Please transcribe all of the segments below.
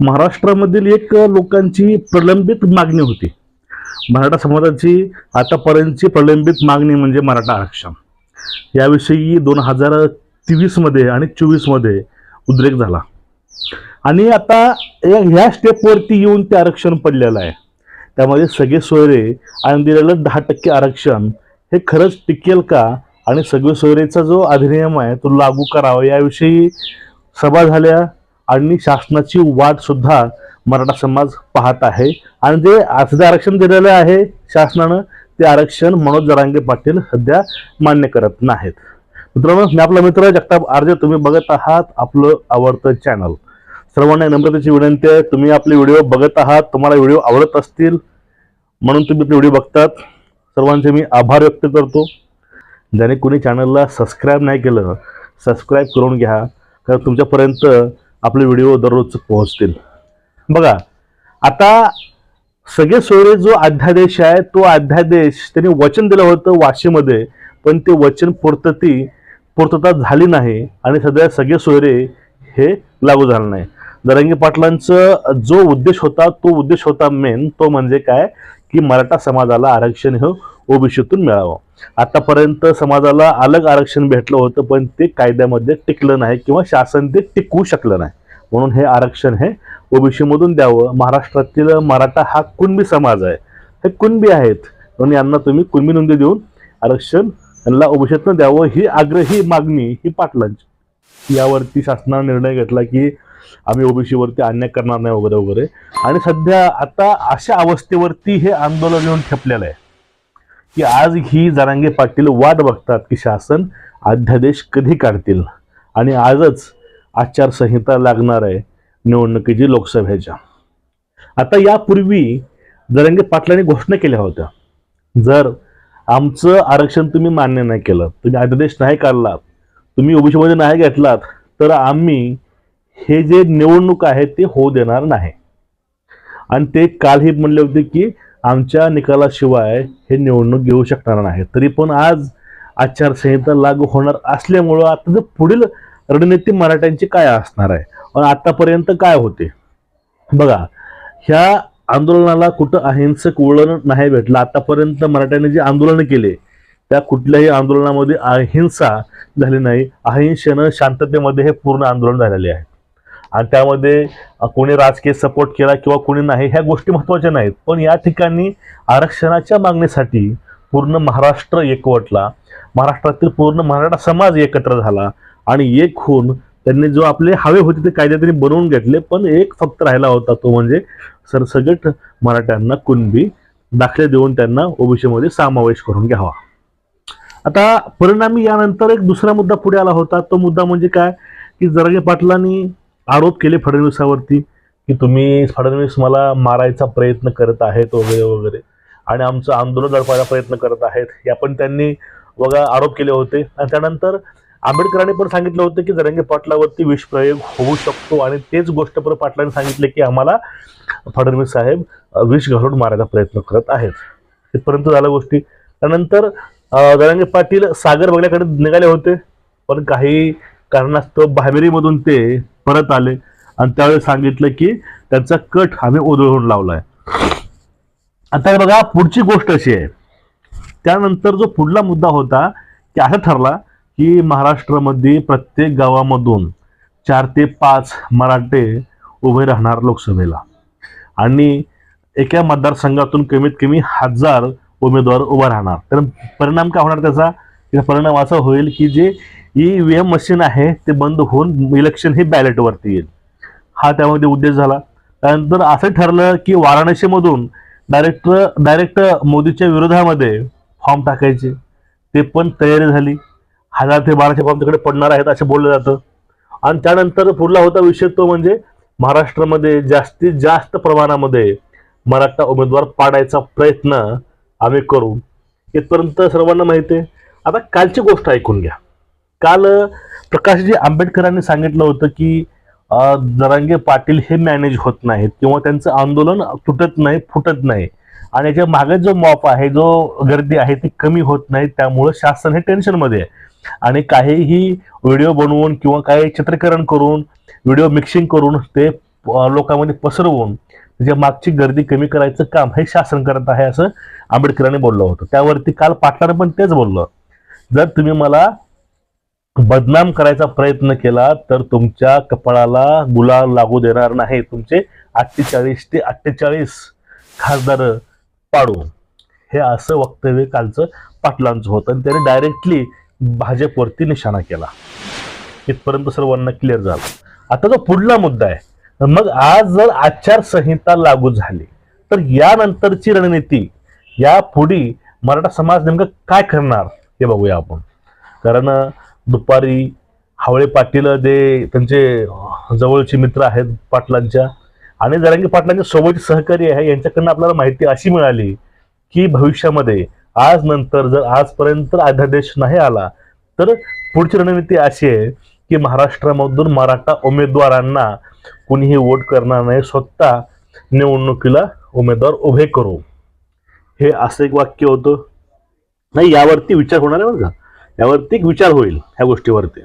महाराष्ट्रामधील एक लोकांची प्रलंबित मागणी होती. मराठा समाजाची आतापर्यंतची प्रलंबित मागणी म्हणजे मराठा आरक्षण. याविषयी दोन हजार तेवीसमध्ये आणि चोवीसमध्ये उद्रेक झाला. आणि आता या- ह्या स्टेपवरती येऊन ते आरक्षण पडलेलं आहे. त्यामध्ये सगळे सोयरे आणि दिलेलं दहा टक्के आरक्षण हे खरंच टिकेल का? आणि सगळे सोयरेचा जो अधिनियम आहे तो लागू करावा याविषयी सभा झाल्या. आणि शासनाची वाट सुद्धा मराठा समाज पाहत आहे. आणि जे आज जे आरक्षण दिलेलं आहे शासनानं ते आरक्षण मनोज जरांगे पाटील सध्या मान्य करत नाहीत. मित्रांनो मी आपला मित्र जगताप आर्य तुम्ही बघत आहात आपलं आवडतं चॅनल सर्वांना नम्रतेची विनंती आहे तुम्ही आपले व्हिडिओ बघत आहात तुम्हाला व्हिडिओ आवडत असतील म्हणून तुम्ही आपले व्हिडिओ बघतात. सर्वांचे मी आभार व्यक्त करतो. ज्याने कोणी चॅनलला सबस्क्राईब नाही केलं सबस्क्राईब करून घ्या. कारण तुमच्यापर्यंत आपले व्हिडिओ दररोज पोहोचतील. बघा आता सगळे सोयरे जो अध्यादेश आहे तो अध्यादेश त्यांनी वचन दिलं होतं वाशीमध्ये पण ते वचन पूर्तती पूर्तता झाली नाही आणि सध्या सगळे सोयरे हे लागू झालं नाही. दरंगी पाटलांचं जो उद्देश होता तो उद्देश होता मेन तो म्हणजे काय? की मराठा समाजाला आरक्षण हे ओबीसीतून मिळावं. आतापर्यंत समाजाला अलग आरक्षण भेटलं होतं पण ते कायद्यामध्ये टिकलं नाही किंवा शासन ते टिकवू शकलं नाही. म्हणून हे आरक्षण हे ओबीसीमधून द्यावं. महाराष्ट्रातील मराठा हा कुणबी समाज आहे. हे कुणबी आहेत? म्हणून यांना तुम्ही कुणबी नोंदी देऊन आरक्षण यांना ओबीसीतनं द्यावं ही आग्रही मागणी ही पाटलांची. यावरती शासनाने निर्णय घेतला की आम्ही ओबीसीवरती अन्याय करणार नाही वगैरे वगैरे. आणि सध्या आता अशा अवस्थेवरती हे आंदोलन येऊन ठेपलेलं आहे. की आज ही जरांगे पाटील वाट बघतात की शासन अध्यादेश कधी काढतील? आणि आजच आचारसंहिता लागणार आहे निवडणुकीची लोकसभेच्या. आता यापूर्वी जरांगे पाटलांनी घोषणा केल्या होत्या. जर आमचं आरक्षण तुम्ही मान्य नाही केलं तुम्ही अध्यादेश नाही काढलात तुम्ही ओबीसीमध्ये नाही घेतलात तर आम्ही हे जे निवडणूक आहे ते होऊ देणार नाही. आणि ते कालही म्हणले होते की आमच्या निकालाशिवाय हे निवडणूक घेऊ शकणार नाही. तरी पण आज आचारसंहिता लागू होणार असल्यामुळं आता जर पुढील रणनीती मराठ्यांची काय असणार आहे? आणि आतापर्यंत काय होते? बघा ह्या आंदोलनाला कुठं अहिंसक वळण नाही भेटलं. आतापर्यंत मराठ्यांनी जे आंदोलन केले त्या कुठल्याही आंदोलनामध्ये अहिंसा झाली नाही. अहिंसेनं शांततेमध्ये हे पूर्ण आंदोलन झालेले आहे. आणि त्यामध्ये कोणी राजकीय सपोर्ट केला किंवा कोणी नाही ह्या गोष्टी महत्त्वाच्या नाहीत. पण या ठिकाणी आरक्षणाच्या मागणीसाठी पूर्ण महाराष्ट्र एकवटला. महाराष्ट्रातील पूर्ण मराठा समाज एकत्र झाला आणि एक होऊन त्यांनी जो आपले हवे होते ते कायदे त्यांनी बनवून घेतले पण एक फक्त राहिला होता तो म्हणजे सरसगट मराठ्यांना कुणबी दाखले देऊन त्यांना ओबीसीमध्ये समावेश करून घ्यावा. आता परिणामी यानंतर एक दुसरा मुद्दा पुढे आला होता. तो मुद्दा म्हणजे काय? की जरागे पाटलांनी आरोप केले फडणवीसावरती की तुम्ही फडणवीस मला मारायचा प्रयत्न करत आहेत वगैरे वगैरे. आणि आमचं आंदोलन दडपायचा प्रयत्न करत आहेत. या पण त्यांनी बघा आरोप केले होते. आणि त्यानंतर आंबेडकरांनी पण सांगितलं होतं की जरंगे पाटलावरती विषप्रयोग होऊ शकतो. आणि तेच गोष्ट परत पाटलांनी सांगितले की आम्हाला फडणवीस साहेब विष घालून मारायचा प्रयत्न करत आहेत. तिथपर्यंत झाल्या गोष्टी. त्यानंतर अ, जरांगे पाटील सागर बघण्याकडे निघाले होते. पण काही कारणास्तव बाहेरीमधून ते परत आले. आणि त्यावेळी सांगितलं की त्यांचा कट आम्ही उधळून लावलाय. आता बघा पुढची गोष्ट अशी आहे. त्यानंतर जो पुढला मुद्दा होता की असं ठरला की महाराष्ट्रामध्ये प्रत्येक गावामधून चार ते पाच मराठे उभे राहणार लोकसभेला. आणि एका मतदारसंघातून कमीत कमी हजार उमेदवार उभा राहणार. तर परिणाम काय होणार त्याचा? त्याचा परिणाम असा होईल की जे ही व्ही एम मशीन आहे ते बंद होऊन इलेक्शन हे बॅलेटवरती येईल. हा त्यामध्ये उद्देश झाला. त्यानंतर असं ठरलं की वाराणसीमधून डायरेक्ट डायरेक्ट मोदीच्या विरोधामध्ये फॉर्म टाकायचे. ते पण तयारी झाली. हजार ते बाराशे फॉर्म तिकडे पडणार आहेत असं बोललं जातं. आणि त्यानंतर पुढला होता विषय तो म्हणजे महाराष्ट्रामध्ये जास्तीत जास्त प्रमाणामध्ये मराठा उमेदवार पाडायचा प्रयत्न आम्ही करू. इथपर्यंत सर्वांना माहिती आहे. आता कालची गोष्ट ऐकून घ्या. काल प्रकाशजी आंबेडकरांनी सांगितलं होतं की अ, जरांगे पाटील हे मॅनेज होत नाहीत किंवा त्यांचं आंदोलन तुटत नाही फुटत नाही. आणि याच्या मागे जो मॉप आहे जो गर्दी आहे ती कमी होत नाही. त्यामुळं शासन हे टेन्शनमध्ये आहे. आणि काहीही व्हिडिओ बनवून किंवा काही चित्रीकरण करून व्हिडिओ मिक्सिंग करून ते लोकांमध्ये पसरवून त्याच्या मागची गर्दी कमी करायचं काम हे शासन करत आहे असं आंबेडकरांनी बोललं होतं. त्यावरती काल पाटलानं पण तेच बोललं. जर तुम्ही मला बदनाम करायचा प्रयत्न केला तर तुमच्या कपाळाला गुलाल लागू देणार नाही. तुमचे अठ्ठेचाळीस ते अठ्ठेचाळीस खासदार पाडू. हे असं वक्तव्य कालचं पाटलांचं होतं आणि त्याने डायरेक्टली भाजपवरती निशाणा केला. इथपर्यंत सर्वांना क्लिअर झालं. आता जो पुढला मुद्दा आहे मग आज जर आचारसंहिता लागू झाली तर यानंतरची रणनीती या पुढे मराठा समाज नेमकं काय करणार हे बघूया आपण. कारण दुपारी हावळे पाटील जे त्यांचे जवळचे मित्र आहेत पाटलांच्या आणि जरांगी पाटलांच्या सोबतचे सहकारी आहे यांच्याकडनं आपल्याला माहिती अशी मिळाली की भविष्यामध्ये आज नंतर जर आजपर्यंत अध्यादेश नाही आला तर पुढची रणनीती अशी आहे की महाराष्ट्रामधून मराठा उमेदवारांना कुणीही वोट करणार नाही स्वतः निवडणुकीला उमेदवार उभे करू. हे असं एक वाक्य होतं. नाही यावरती विचार होणार आहे बरं का? यावरती एक विचार होईल ह्या गोष्टीवरती.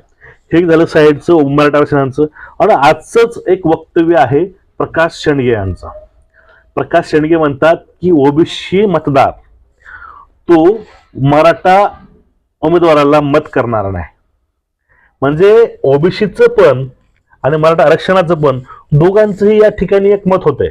हे झालं साहेबचं मराठा आरक्षणाचं आणि आजचंच एक वक्तव्य आहे प्रकाश शेंडगे यांचा. प्रकाश शेंडगे म्हणतात की ओबीसी मतदार तो मराठा उमेदवाराला मत करणार नाही. म्हणजे ओबीसीचं पण आणि मराठा आरक्षणाचं पण दोघांचंही या ठिकाणी एक मत होतंय.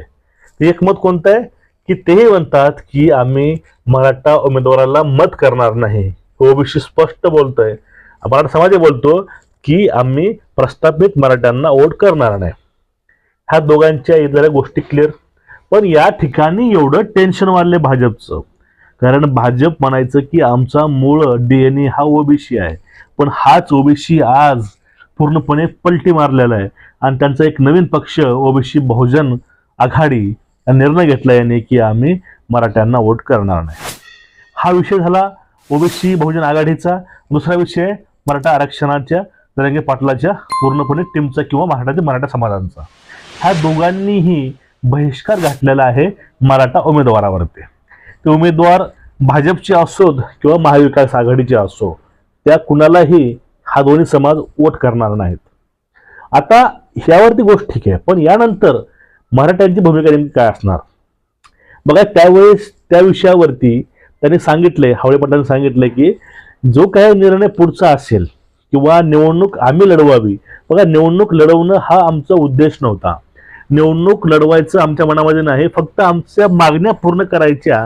ते एक मत कोणतं आहे की तेही म्हणतात की आम्ही मराठा उमेदवाराला मत करणार नाही. ओबीसी स्पष्ट बोलतोय. मराठा समाज बोलतो की आम्ही प्रस्थापित मराठ्यांना वोट करणार नाही. ह्या दोघांच्या इथल्या गोष्टी क्लिअर पण या ठिकाणी एवढं टेन्शन वाढले भाजपचं. कारण भाजप म्हणायचं की आमचा मूळ डीएनए हा ओबीसी आहे. पण हाच ओबीसी आज पूर्णपणे पलटी मारलेला आहे. आणि त्यांचा एक नवीन पक्ष ओबीसी बहुजन आघाडी निर्णय घेतला याने की आम्ही मराठ्यांना वोट करणार नाही. हा विषय झाला ओबीसी बहुजन आघाडीचा दुसरा विषय मराठा आरक्षणाच्या नरेंगे पाटलाच्या पूर्णपणे टीमचा किंवा मराठाच्या मराठा समाजांचा. ह्या दोघांनीही बहिष्कार घातलेला आहे मराठा उमेदवारावरती. ते उमेदवार भाजपचे असोत किंवा महाविकास आघाडीचे असो त्या कुणालाही हा दोन्ही समाज वोट करणार नाहीत. आता ह्यावरती गोष्ट ठीक आहे पण यानंतर मराठ्यांची भूमिका नेमकी काय असणार? बघा त्यावेळेस त्या विषयावरती त्यांनी सांगितले हावळे पाटलांनी सांगितले की जो काही निर्णय पुढचा असेल किंवा निवडणूक आम्ही लढवावी बघा निवडणूक लढवणं हा आमचा उद्देश नव्हता. निवडणूक लढवायचं आमच्या मनामध्ये नाही फक्त आमच्या मागण्या पूर्ण करायच्या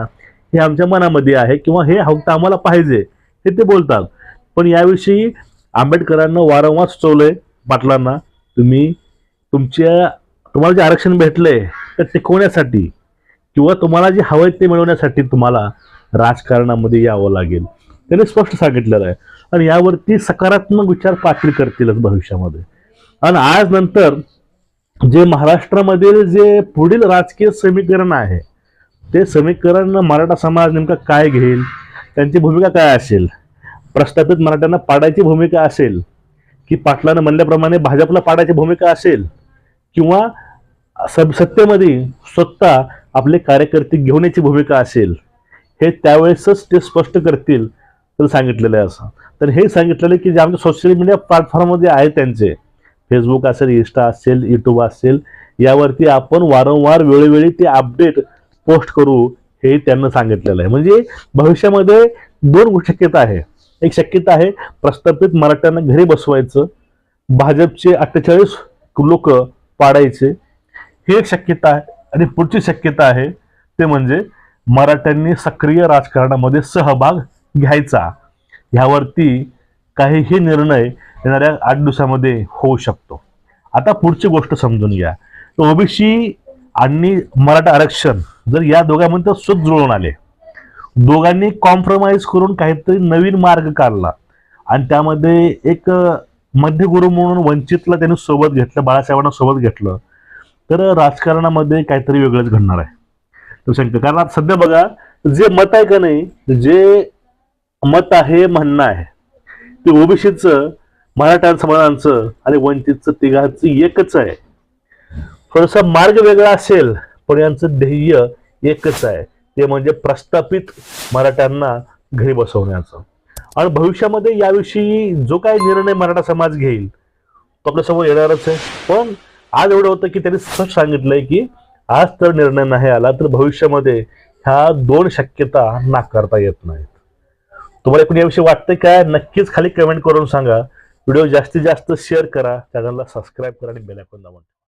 हे आमच्या मनामध्ये आहे किंवा हे फक्त आम्हाला पाहिजे हे ते बोलतात. पण याविषयी आंबेडकरांना वारंवार सुचवलंय पाटलांना तुम्ही तुमच्या तुम्हाला जे आरक्षण भेटलंय ते टिकवण्यासाठी किंवा तुम्हाला जे हवंय ते मिळवण्यासाठी तुम्हाला राजकारणामध्ये यावं लागेल. त्याने स्पष्ट सांगितलेलं आहे. आणि यावरती सकारात्मक विचार पाटील करतीलच भविष्यामध्ये. आणि आज नंतर जे महाराष्ट्रामधील जे पुढील राजकीय समीकरण आहे ते समीकरण मराठा समाज नेमका काय घेईल? त्यांची भूमिका काय असेल? प्रस्थापित मराठ्यांना पाडायची भूमिका असेल? की पाटलानं म्हणल्याप्रमाणे भाजपला पाडायची भूमिका असेल? किंवा सब सत्तेमध्ये स्वतः आपले कार्यकर्ते घेऊन याची भूमिका असेल? हे त्यावेळेसच ते स्पष्ट करतील तर सांगितलेलं आहे असं. तर हे सांगितलेलं आहे की जे आमच्या सोशल मीडिया प्लॅटफॉर्ममध्ये आहे त्यांचे. फेसबुक असेल इन्स्टा असेल यूट्यूब असेल यावरती आपण वारंवार वेळोवेळी ते अपडेट पोस्ट करू हे त्यांना सांगितलेलं आहे. म्हणजे भविष्यामध्ये दोन शक्यता आहे. एक शक्यता आहे प्रस्थापित मराठ्यांना घरी बसवायचं भाजपचे अठ्ठेचाळीस लोक पाडायचे. ही एक शक्यता आहे. आणि पुढची शक्यता आहे ते म्हणजे मराठ्यांनी सक्रिय राजकारणामध्ये सहभाग घ्यायचा. ह्यावरती काहीही निर्णय येणाऱ्या आठ दिवसामध्ये होऊ शकतो. आता पुढची गोष्ट समजून घ्या. ओबीसी आणि मराठा आरक्षण जर या दोघांमध्ये सुख जुळून आले दोघांनी कॉम्प्रोमाइज करून काहीतरी नवीन मार्ग काढला आणि त्यामध्ये एक मध्यगुरु म्हणून वंचितला त्यांनी सोबत घेतलं बाळासाहेबांना सोबत घेतलं तर राजकारणामध्ये काहीतरी वेगळंच घडणार आहे. तो कारण आता सध्या बघा जे मत आहे का नाही जे मत आहे म्हणणं आहे ते ओबीसीचं मराठा समाजांचं आणि वंचितचं तिघांचं एकच आहे. थोडासा मार्ग वेगळा असेल पण यांचं ध्येय एकच आहे. ते म्हणजे प्रस्थापित मराठ्यांना घरी बसवण्याचं. आणि भविष्यामध्ये याविषयी जो काही निर्णय मराठा समाज घेईल तो आपल्यासमोर येणारच आहे. पण आज एवढं होतं की त्यांनी सहज सांगितलंय की आज तर निर्णय नाही आला तर भविष्यामध्ये ह्या दोन शक्यता नाकारता येत नाहीत. तुम्हाला एकूण याविषयी वाटतंय काय नक्कीच खाली कमेंट करून सांगा. व्हिडिओ जास्तीत जास्त शेअर करा. चॅनलला सबस्क्राईब करा आणि बेल आयकॉन दाबा